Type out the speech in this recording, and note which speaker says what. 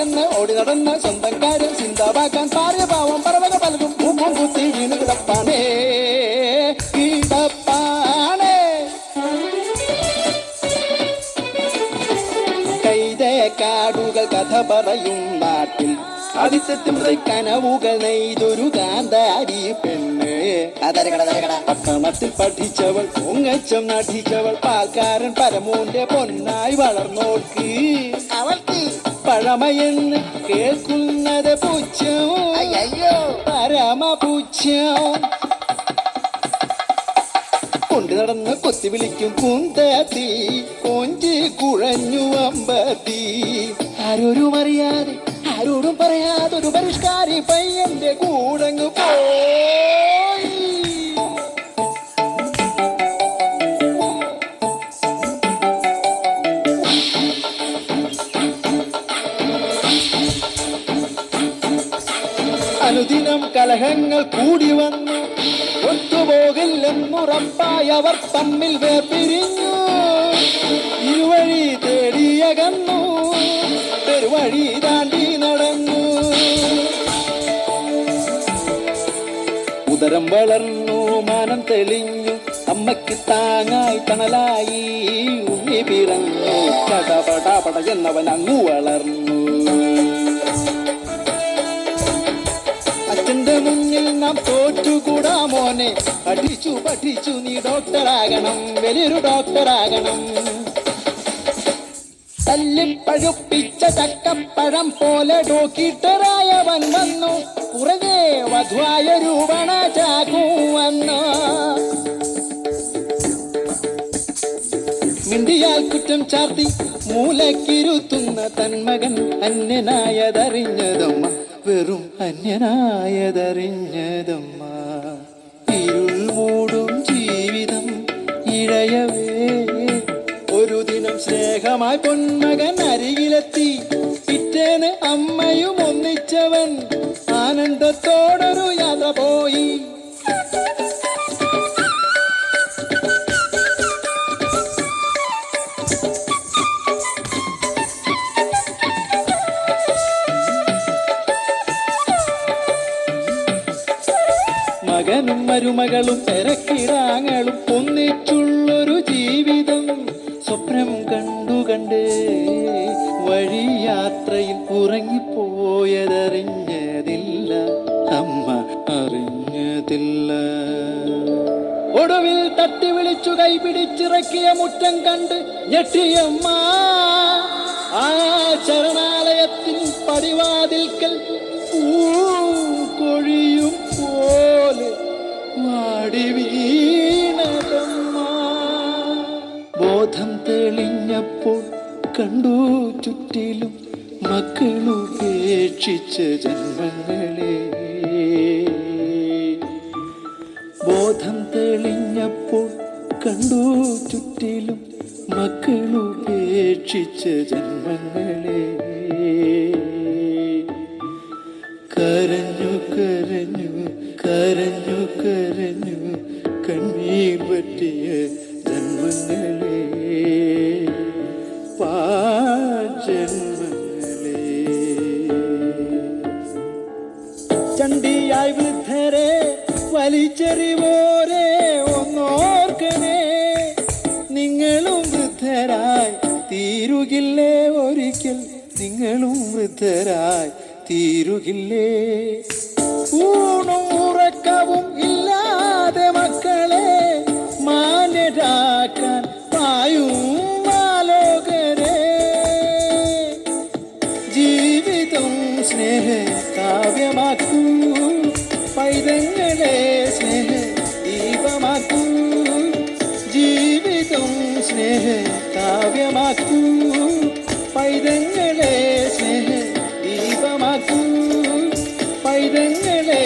Speaker 1: എന്ന് ഓടി നടന്ന സ്വന്തം കാര്യം ചിന്താവാക്കാൻ പാറിയ പാവം പറവക പലതും മൂക്കും കുത്തി വീണ് കിടപ്പാണേ കാടുകൾ കഥ പറയും നാട്ടിൽ അതിസത്യം കനവുകൾ നെയ്തൊരു കാന്താരി പെണ്ണ് പട്ടണത്തിൽ പഠിച്ചവൾ പൊങ്ങച്ചം നടിച്ചവൾ പാൽക്കാരൻ പരമൂന്റെ പൊന്നായി വളർന്നോൾക്ക്
Speaker 2: അവൾക്ക്
Speaker 1: പഴമയെന്ന് കേൾക്കുന്നത്
Speaker 2: അയ്യോ
Speaker 1: പരമ പുച്ഛം കൊണ്ടു നടന്ന് കൊത്തി വിളിക്കും കുന്തത്തി കൊഞ്ചി കുഴഞ്ഞു അമ്പത്തി ആരോരും അറിയാതെ ആരോടും പറയാതൊരു പരിഷ്കാരി പയ്യന്റെ കൂടങ്ങ് പോയി അനുദിനം കലഹങ്ങൾ കൂടി വന്നു. ഒത്തുപോകില്ലെന്നുറപ്പായി അവർ തമ്മിൽ വേർപിരിഞ്ഞു. ഇരുവഴി തേടിയകന്നു പെരുവഴി താണ്ടി നടന്നു. ഉദരം വളർന്നു മാനം തെളിഞ്ഞു. അമ്മയ്ക്ക് താങ്ങായി തണലായി ഉണ്ണി പിറന്നു. പടപട പട എന്നവൻ അങ്ങു വളർന്നു. നാം തോറ്റുകൂടാ മോനെ. പഠിച്ചു പഠിച്ചു നീ ഡോക്ടറാകണം വലിയൊരു ഡോക്ടറാകണം. തല്ലിപ്പഴുപ്പിച്ച ചക്കപ്പഴം പോലെ ഡോക്ടറായവൻ വന്നു. പുറകെ വധുവായ രൂപണ ചാകൂ വന്നു. മിണ്ടിയാൽ കുറ്റം ചാർത്തി മൂലക്കിരുത്തുന്ന തന്മകൻ അന്യനായതറിഞ്ഞതമ്മ വെറും അന്യനായതറിഞ്ഞതമ്മ. ഇരുൾ മൂടും ജീവിതം ഇഴയവേ. ഒരു ദിനം സ്നേഹമായി പൊന്മകൻ അരികിലെത്തി. പിറ്റേന്ന് അമ്മയും ഒന്നിച്ചവൻ. ആനന്ദത്തോടൊരു യാത്ര പോയി. മരുമകളും തിരക്കിടാങ്ങളും ഒന്നിച്ചുള്ളൊരു ജീവിതം സ്വപ്നം കണ്ടു കണ്ട് വഴിയാത്രയിൽ ഉറങ്ങിപ്പോയതറിഞ്ഞതില്ല. അമ്മ അറിഞ്ഞതില്ല. ഒടുവിൽ തട്ടി വിളിച്ചു കൈ പിടിച്ചിറക്കിയ മുറ്റം കണ്ട് ഞെട്ടിയമ്മ ആ ശരണാലയത്തിൻ പടിവാതിൽക്കൽ പൂക്കൊഴിയും തെളിഞ്ഞപ്പോൾ കണ്ടു ചുറ്റിലും മക്കളുപേക്ഷിച്ച ജന്മങ്ങളെ. ബോധം തെളിഞ്ഞപ്പോൾ കണ്ടു ചുറ്റിലും മക്കളുപേക്ഷിച്ച ജന്മങ്ങളെ. ചണ്ടിയായി വൃദ്ധരെ വലിച്ചെറിവോരെ ഒന്നോർക്കണേ. നിങ്ങളും വൃദ്ധരായി തീരുകില്ലേ ഒരിക്കൽ? നിങ്ങളും വൃദ്ധരായി തീരുകില്ലേ? ഊണും ഉറക്കവും ഇല്ലാതെ സ്നേഹ കാവ്യമാക്കൂ പൈതങ്ങളെ സ്നേഹ ദീപമാക്കൂ ജീവിതം സ്നേഹ കാവ്യമാക്കൂ പൈതങ്ങളെ സ്നേഹ ദീപമാക്കൂ പൈതങ്ങളെ